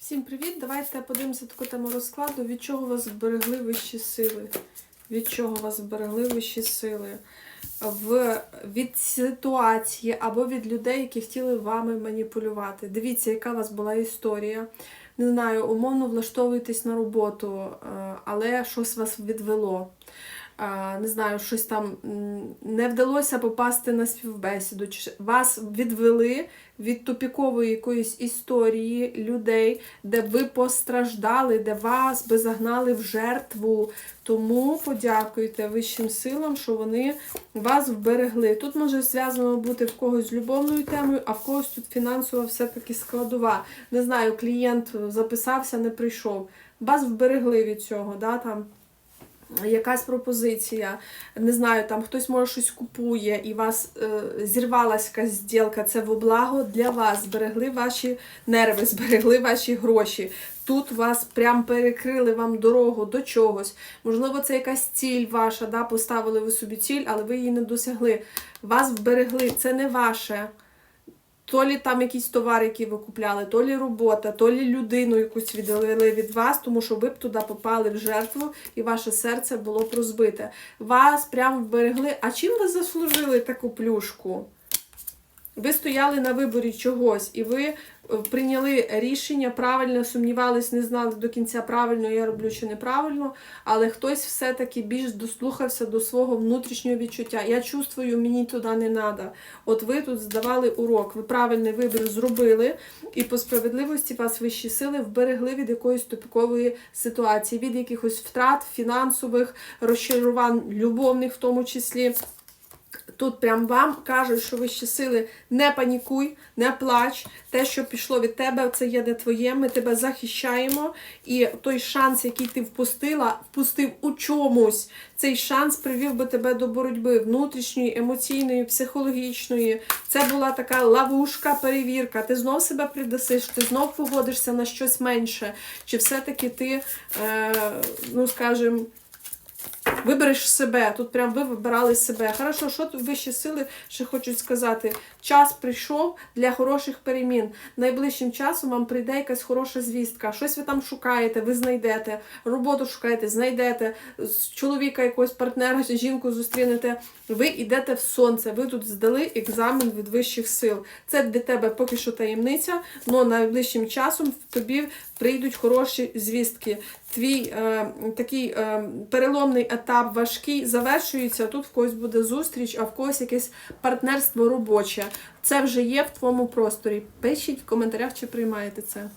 Всім привіт! Давайте подивимося таку тему розкладу. Від чого вас зберегли вищі сили? Від чого вас зберегли вищі сили? В, від ситуації або від людей, які хотіли вами маніпулювати. Дивіться, яка у вас була історія. Не знаю, умовно влаштовуєтесь на роботу, е, але щось вас відвело. Не знаю, щось там не вдалося попасти на співбесіду. чи Вас відвели від тупікової якоїсь історії людей, де ви постраждали, де вас би загнали в жертву. Тому подякуйте вищим силам, що вони вас вберегли. Тут може зв'язано бути в когось з любовною темою, а в когось тут фінансова все-таки складова. Не знаю, клієнт записався, не прийшов. Вас вберегли від цього, да, там. Якась пропозиція, не знаю, там хтось може щось купує, і вас е, зірвалася якась зділка, це во благо для вас. Зберегли ваші нерви, зберегли ваші гроші. Тут вас прям перекрили вам дорогу до чогось. Можливо, це якась ціль ваша, да, поставили ви собі ціль, але ви її не досягли. Вас вберегли, це не ваше. То лі там якісь товари, які ви купляли, то лі робота, то лі людину якусь віддалили від вас, тому що ви б туди попали в жертву, і ваше серце було б розбите. Вас прямо вберегли. А чим ви заслужили таку плюшку? Ви стояли на виборі чогось, і ви е, прийняли рішення правильно, сумнівались, не знали до кінця правильно я роблю чи неправильно, але хтось все-таки більш дослухався до свого внутрішнього відчуття. Я чувствую, мені туди не треба. От ви тут здавали урок, ви правильний вибір зробили, і по справедливості вас вищі сили вберегли від якоїсь тупікової ситуації, від якихось втрат фінансових, розчарувань, любовних в тому числі. Тут прям вам кажуть, що вищі сили не панікуй, не плач. Те, що пішло від тебе, це є не твоє. Ми тебе захищаємо. І той шанс, який ти впустила, впустив у чомусь. Цей шанс привів би тебе до боротьби внутрішньої, емоційної, психологічної. Це була така ловушка, перевірка. Ти знов себе придасиш, ти знов погодишся на щось менше. Чи все-таки ти, е, ну скажімо, Вибереш себе, тут прям ви вибирали себе. Хорошо, що тут вищі сили ще хочуть сказати? Час прийшов для хороших перемін. Найближчим часом вам прийде якась хороша звістка. Щось ви там шукаєте, ви знайдете, роботу шукаєте, знайдете, з чоловіка якогось партнера жінку зустрінете. Ви йдете в сонце, ви тут здали екзамен від вищих сил. Це для тебе поки що таємниця, але найближчим часом тобі прийдуть хороші звістки. Твій е, такий е, переломний етап важкий завершується. Тут в когось буде зустріч, а в когось якесь партнерство робоче. Це вже є в твоєму просторі. Пишіть в коментарях, чи приймаєте це.